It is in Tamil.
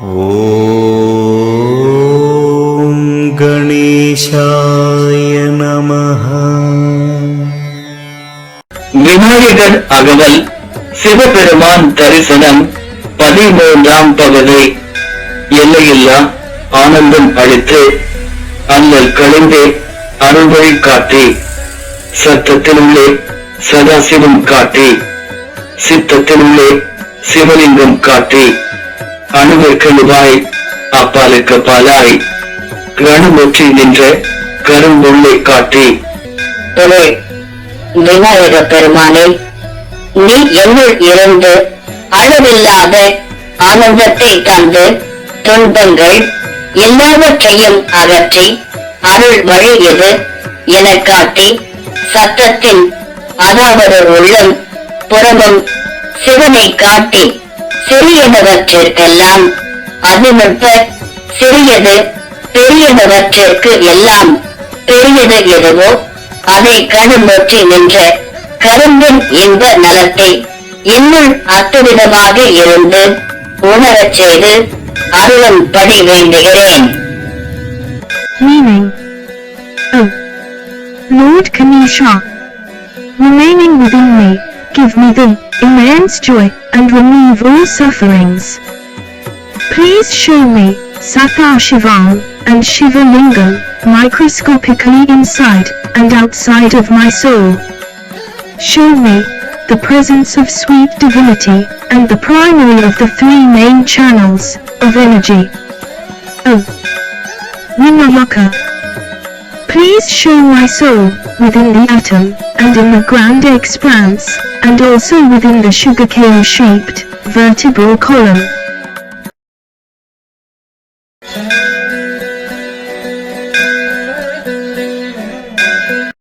ஓம் கணேஷாய நமஹ. விநாயகர் அகவல் சிவபெருமான் தரிசனம் பதிமூன்றாம் பகுதி. எல்லையில்லா ஆனந்தம் அளித்து அல்லல் கழிந்து அருள்வழி காட்டி சத்தத்தினுள்ளே சதாசிவம் காட்டி சித்தத்தினுள்ளே சிவலிங்கம் காட்டி அணுவிற்கு நுவாய் அப்பாலுக்கு பாலாய். கணமுற்றி நின்ற கரும்பொருளை காட்டி ஒரு விநாயக பெருமானே நீ என்னுள் இருந்து அளவில்லாத ஆனந்தத்தை தந்து துன்பங்கள் எல்லாவற்றையும் அகற்றி அருள் வழி எது? என காட்டி சத்தத்தின் அதாவது உள்ளம் புறமும் சிவனை காட்டி சிறியனவற்றிற்கெல்லாம் அதிநுட்ப சிறியது பெரியனவற்றிற்கு எல்லாம் பெரியது எதுவோ அதை கடுமுற்றி நின்ற கரும்பின் இன்ப நலத்தை இன்னும் அத்துவிதமாக இருந்து உணரச் செய்து அருளும் படி வேண்டுகிறேன். Meaning? Oh Lord Ganesha Remaining within me, give me the immense joy and remove all sufferings. Please show me Satha Shivam and Shiva Lingam microscopically inside and outside of my soul. Show me the presence of sweet divinity and the primary of the three main channels of energy. Oh. Vinamaka. Please show my soul within the atom and in the grand expanse, and also within the sugarcane shaped vertebral column.